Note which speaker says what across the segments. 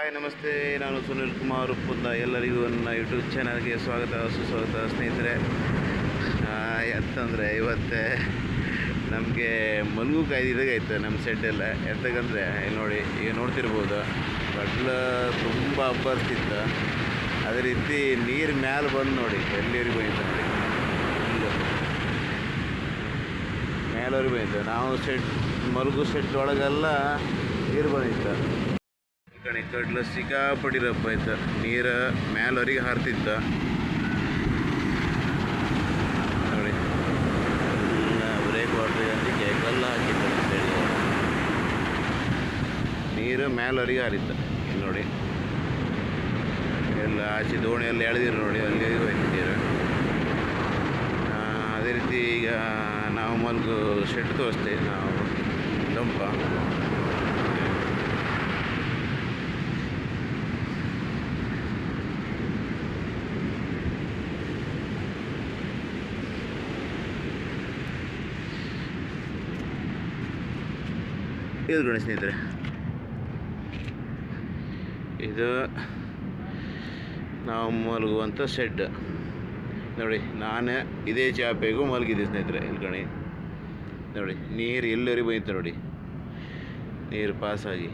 Speaker 1: Hi ನಮಸ್ತೆ. ನಾನು ಸುನೀಲ್ ಕುಮಾರ್ ಉಪ್ಪುಂದ ಎಲ್ಲರಿಗೂ ನನ್ನ ಯೂಟ್ಯೂಬ್ ಚಾನಲ್ಗೆ ಸ್ವಾಗತ, ಸುಸ್ವಾಗತ ಸ್ನೇಹಿತರೆ. ಎಂತಂದರೆ ಇವತ್ತೇ ನಮಗೆ ಮಲ್ಗು ಕಾಯ್ದಿದ್ದಾಗೈತೆ ನಮ್ಮ ಸೆಡ್ಡೆಲ್ಲ ಎಂತಕ್ಕಂದರೆ ನೋಡಿ, ಈಗ ನೋಡ್ತಿರ್ಬೋದು, ಕಡ್ಲ ತುಂಬ ಅಬ್ಬರ್ತಿತ್ತು. ಅದೇ ರೀತಿ ನೀರು ಮ್ಯಾಲೆ ಬಂದು ನೋಡಿ, ಎಲ್ಲಿವರೆಗೂ ಬಂದಿತ್ತು ನೋಡಿ. ಮೇಲವರೆಗೂ ಬಂದಿತ್ತು. ನಾವು ಸೆಡ್ ಮಲಗು ಸೆಡ್ ಒಳಗೆಲ್ಲ ನೀರು ಬಂದಿತ್ತು. ಈ ಕಡ್ಲ ಕಡ್ಲು ಸಿಕ್ಕಾಪಟ್ಟಿ ರಪ್ಪ ಆಯ್ತು ನೀರು ಮ್ಯಾಲವರಿಗೆ ಹಾರ್ತಿತ್ತ ಬ್ರೇಕ್ ವಾಟರ್ ಅದಕ್ಕೆ ಕಲ್ಲು ಹಾಕಿತ್ತು ಅಂತೇಳಿ ನೀರು ಮ್ಯಾಲವರಿಗೆ ಹಾರಿತ್ತ. ನೋಡಿ. ಎಲ್ಲ ಆಚೆ ದೋಣಿ ಎಲ್ಲ ಎಳೆದಿರು ನೋಡಿ, ಅಲ್ಲಿ ಹೋಯ್ತು ನೀರು. ಅದೇ ರೀತಿ ಈಗ ನಾವು ಮಲ್ಗು ಶೆಡ್ ತೋರಿಸ್ತೇವೆ ನಾವು ಡಂಪ ಇದು ನೋಡಿ ಸ್ನೇಹಿತರೆ. ಇದು ನಾವು ಮಲಗುವಂಥ ಶೆಡ್ ನೋಡಿ, ನಾನು ಇದೇ ಚಾಪೆಗೂ ಮಲಗಿದ್ದೆ ಸ್ನೇಹಿತರೆ, ಇಲ್ಲಿ ಕಣಿ ನೋಡಿ, ನೀರು ಎಲ್ಲರಿಗೂ ಬೈತು ನೋಡಿ. ನೀರು ಪಾಸಾಗಿ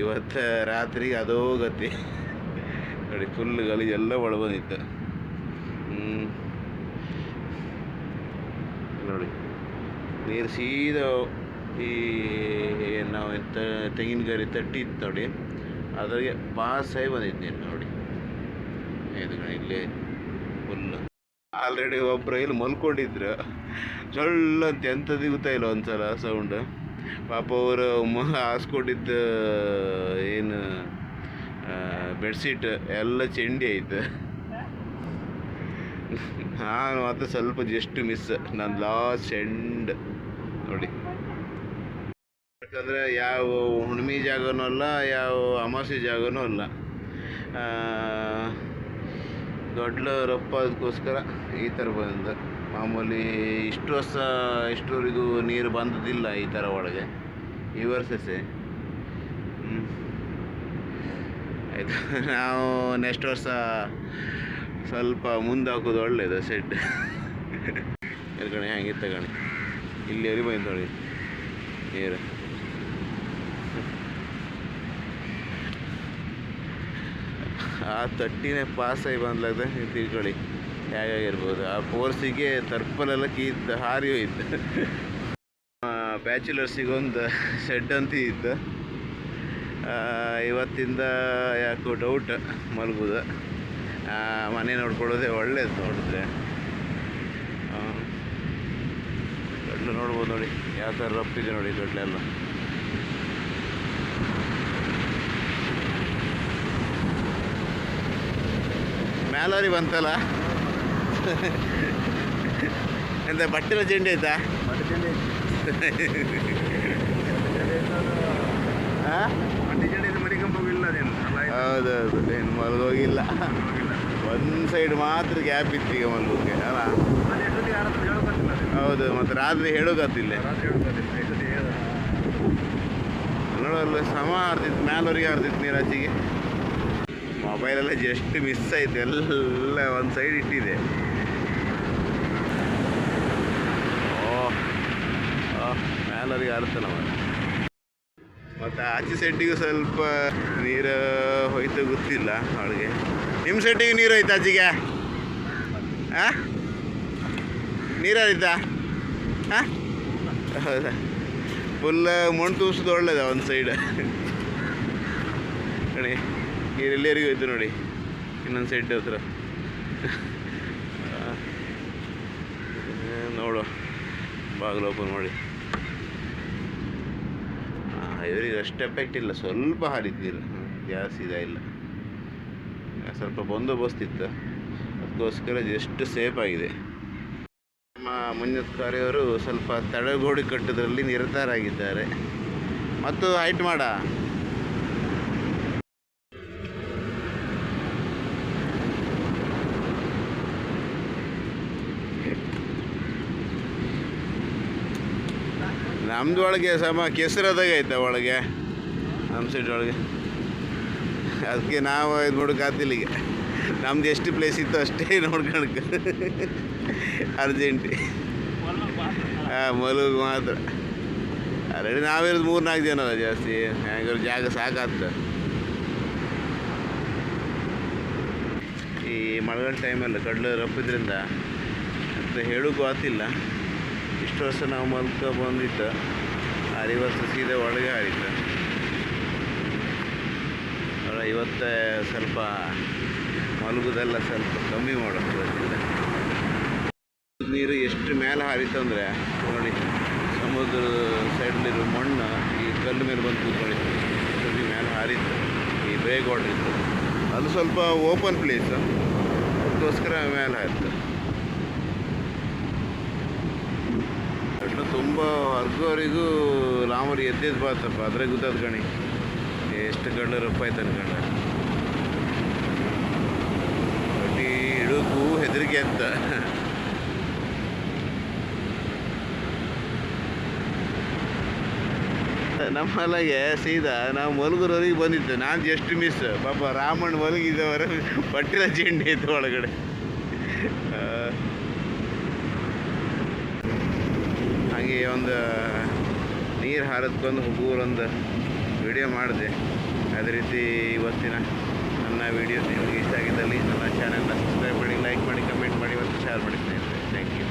Speaker 1: ಇವತ್ತು ರಾತ್ರಿ ಅದೋ ಗತಿ. ನೋಡಿ ಫುಲ್ ಗಲೀಜೆಲ್ಲ ಒಳ ಬಂದಿತ್ತು. ನೋಡಿ, ನೀರು ಸೀದಾ ಈ ನಾವು ಎಂತ ತೆಂಗಿನಕಾಯಿ ತಟ್ಟಿ ಇತ್ತು ನೋಡಿ, ಅದ್ರಾಗೆ ಬಂದಿತ್ತು ನೀರು ನೋಡಿ. ಇದು ಇಲ್ಲಿ ಫುಲ್ಲು ಆಲ್ರೆಡಿ ಒಬ್ಬರು ಇಲ್ಲಿ ಮಲ್ಕೊಂಡಿದ್ರು. ಅಂತ ಎಂಥದ್ದು ಗೊತ್ತಾ ಇಲ್ಲ ಒಂದ್ಸಲ ಸೌಂಡ್ ಪಾಪ ಅವರು ಮ, ಹಾಸ್ಕೊಂಡಿದ್ದ, ಏನು ಬೆಡ್ಶೀಟ್ ಎಲ್ಲ ಚೆಂಡಿ ಐತೆ ನಾನು ಮಾತ್ರ ಸ್ವಲ್ಪ ಜಸ್ಟ್ ಮಿಸ್ ನನ್ನ ಲಾಸ್ಟ್ ಎಂಡ್ ನೋಡಿ. ಯಾಕಂದರೆ ಯಾವ ಹುಣ್ಮೆ ಜಾಗನೂ ಅಲ್ಲ, ಯಾವ ಅಮಾವಾಸ್ಯೆ ಜಾಗನೂ ಅಲ್ಲ. ದೊಡ್ಡ ರಪ್ಪ ಅದಕ್ಕೋಸ್ಕರ ಈ ಥರ ಬಂದ ಮಾಮೂಲಿ ಇಷ್ಟು ವರ್ಷ ಇಷ್ಟುವರೆಗೂ ನೀರು ಬಂದದಿಲ್ಲ ಈ ಥರ ಒಳಗೆ, ಈ ವರ್ಷಸೆ ಹ್ಞೂ ಆಯಿತು, ನಾವು ನೆಕ್ಸ್ಟ್ ವರ್ಷ ಸ್ವಲ್ಪ ಮುಂದೆ ಹಾಕೋದು ಒಳ್ಳೇದು ಸೆಡ್ ಎಲ್ಗಣೆ ಹೆಂಗಿತ್ತು ಗಣಿ ಇಲ್ಲಿ ಎಲ್ಲಿ ಬಂದು ನೋಡಿ, ನೀರು. ಆ ತಟ್ಟಿನೇ ಪಾಸಾಗಿ ಬಂದ್ಲಾಗ್ದೆ ತಿಳ್ಕೊಳ್ಳಿ. ಇರ್ಬೋದು. ಆ ಫೋರ್ಸಿಗೆ ತರ್ಪಲೆಲ್ಲ ಕೀತ್ ಹಾರಿ ಹೋಯ್ತು ಬ್ಯಾಚುಲರ್ಸಿಗೆ ಒಂದು ಶೆಡ್ ಅಂತ ಇತ್ತು ಇವತ್ತಿಂದ ಯಾಕೋ ಡೌಟ್ ಮಲಗುದು. ಮನೆ ನೋಡ್ಕೊಳ್ಳೋದೇ ಒಳ್ಳೇದು ನೋಡಿದ್ರೆ. ಗಡ್ಲು ನೋಡ್ಬೋದು ನೋಡಿ. ಯಾವ ಥರ ರಪ್ಪಿದೆ ನೋಡಿ ಗಡ್ಲೆಲ್ಲ ಮ್ಯಾಲವರಿ ಬಂತಲ್ಲ? ಎಂತ ಬಟ್ಟೆ ಚೆಂಡಿ ಆಯ್ತಾ? ಹೌದೌದು ಏನು ಮಲಗೋಗಿಲ್ಲ. ಒಂದು ಸೈಡ್ ಮಾತ್ರ ಗ್ಯಾಪ್ ಇತ್ತು ಈಗ ಮಲಗೋಕೆ ಅಲ್ಲ? ಹೌದು ಮತ್ತೆ ರಾತ್ರಿ ಹೇಳೋಕತ್ತಿಲ್ಲ. ನೋಡಲ್ಲ ಸಮ ಆರ್ತಿತ್ತು ಮ್ಯಾಲೋರಿಗೆ ಆರ್ತಿತ್ತು ನೀರಾಜಿಗೆ ಮೊಬೈಲೆಲ್ಲ ಜಸ್ಟ್ ಮಿಸ್ ಆಯ್ತು, ಎಲ್ಲ ಒಂದು ಸೈಡ್ ಇಟ್ಟಿದೆ. ಓ ಮ್ಯಾಲವರೆಗೆ ಆಡ್ತಾನ ಮತ್ತೆ ಆಚೆ ಸೆಟ್ಟಿಗೂ ಸ್ವಲ್ಪ ನೀರು ಹೋಯ್ತು ಗೊತ್ತಿಲ್ಲ ಅವಳಿಗೆ ನಿಮ್ಮ ಸೆಟ್ಟಿಗೆ ನೀರು ಹೋಯ್ತಾ ಆಚೆಗೆ? ಹಾಂ ನೀರು ಹೋಯ್ತಾ ಹಾಂ ಹೌದಾ? ಫುಲ್ ಮಣ್ಣು ತೂರಿಸೋದು ಒಳ್ಳೇದ ಒಂದು ಸೈಡ್ ನೀರು ಎಲ್ಲರಿಗೂ ಹೋಯ್ತು ನೋಡಿ. ಇನ್ನೊಂದು ಸೈಡ್ ಹತ್ರ. ನೋಡು. ಬಾಗಿಲು ಓಪನ್ ಮಾಡಿ. ಇವರಿಗೆ ಅಷ್ಟು ಎಫೆಕ್ಟ್ ಇಲ್ಲ. ಸ್ವಲ್ಪ ಹಾರಿದ್ದಿಲ್ಲ ಜಾಸ್ತಿ ಇದಾಗಿಲ್ಲ ಸ್ವಲ್ಪ ಬಂದೋಬಸ್ತ್ ಇತ್ತು ಅದಕ್ಕೋಸ್ಕರ ಎಷ್ಟು ಸೇಫ್ ಆಗಿದೆ. ನಮ್ಮ ಮಂಜುತ್ ಕಾರ್ಯವರು ಸ್ವಲ್ಪ ತಡೆಗೋಡಿ ಕಟ್ಟೋದ್ರಲ್ಲಿ ನಿರತರಾಗಿದ್ದಾರೆ. ಮತ್ತು ಹೈಟ್ ಮಾಡ. ನಮ್ದು ಒಳಗೆ ಸಮ ಕೆಸರದಾಗ ಐತೆ ಒಳಗೆ. ನಮ್ಮ ಸೈಡ್ ಒಳಗೆ. ಅದಕ್ಕೆ ನಾವು ಇದು ನೋಡೋಕ್ಕಾಗ್ತಿಲ್ಲ ಈಗ. ನಮ್ದು ಎಷ್ಟು ಪ್ಲೇಸ್ ಇತ್ತು ಅಷ್ಟೇ ನೋಡ್ಕೊಳಕ್ಕೆ ಅರ್ಜೆಂಟ್. ಹಾಂ ಮಲಗ ಮಾತ್ರ. ಆಲ್ರೆಡಿ ನಾವಿರೋದು ಮೂರು ನಾಲ್ಕು ಜನ ಅಲ್ಲ ಜಾಸ್ತಿ. ಹೆಂಗಾರು ಜಾಗ ಸಾಕಾಗ್ತದೆ ಈ ಮಳೆಗಾಲ ಟೈಮಲ್ಲಿ ಕಡಲೆ ರಪ್ಪಿದ್ರಿಂದ ಅಂತ ಹೇಳೋಕ್ಕೂ ಆಗ್ತಿಲ್ಲ. ಇಷ್ಟು ವರ್ಷ ನಾವು ಮಲ್ಕ ಬಂದಿದ್ದ ಆರು ವರ್ಷ ಸೀದಾ ಒಳಗೆ ಆಡಿದ್ದ ಇವತ್ತ ಸ್ವಲ್ಪ ಮಲಗುದೆಲ್ಲ ಸ್ವಲ್ಪ ಕಮ್ಮಿ ಮಾಡೋದು ನೀರು ಎಷ್ಟು ಮೇಲೆ ಹಾರಿತಂದರೆ ನೋಡಿ, ಸಮುದ್ರ ಸೈಡಲ್ಲಿರೋ ಮಣ್ಣು ಈ ಕಲ್ಲು ಮೇಲೆ ಬಂದು ಕೂತ್ಕೊಂಡಿತ್ತು ಕಮ್ಮಿ ಮೇಲೆ ಹಾರಿತ್ತು, ಈ ಬೇಗ ಇತ್ತು ಅದು ಸ್ವಲ್ಪ ಓಪನ್ ಪ್ಲೇಸು ಅದಕ್ಕೋಸ್ಕರ ಮೇಲೆ ಹಾರಿತ್ತು ಅಷ್ಟು ತುಂಬ ವರ್ಗವರೆಗೂ ರಾಮರು ಎದ್ದೆದ್ದು ಬಾತಪ್ಪ ಅದ್ರಾಗ ಗೊತ್ತಾದ ಕಣಿ ಎಷ್ಟು ಗಂಡ ರಪ್ಪ ಆಯ್ತು ಅನ್ಕೊಂಡ. ಬಟ್ಟಿ ಇಡೋಕ್ಕೂ ಹೆದರಿಕೆ ಅಂತ. ನಮ್ಮಲ್ಲಾಗೆ ಸೀದಾ ನಾವು ಮಲಗುರವರೆಗೆ ಬಂದಿದ್ದೆ, ನಾನು ಜಸ್ಟ್ ಮಿಸ್ ಪಾಪ ರಾಮಣ್ಣ ಮಲಗಿದ್ದವರ ಪಟ್ಟಿಲ ಜೆಂಡೆ ಇತ್ತು ಒಳಗಡೆ ಆ, ಹಾಗೆ ಒಂದು ನೀರು ಹಾರದ್ಕೊಂಡು ಹೋಗುವರೊಂದು ವಿಡಿಯೋ ಮಾಡಿದೆ. ಅದೇ ರೀತಿ ಇವತ್ತಿನ ನನ್ನ ವಿಡಿಯೋ ನಿಮಗೆ ಇಷ್ಟ ಆಗಿದ್ದಲ್ಲಿ ನನ್ನ ಚಾನಲ್ನ ಸಬ್ಸ್ಕ್ರೈಬ್ ಮಾಡಿ ಲೈಕ್ ಮಾಡಿ ಕಮೆಂಟ್ ಮಾಡಿ, ಮತ್ತು ಶೇರ್ ಮಾಡಿ ಸ್ನೇಹಿತರೆ. Thank you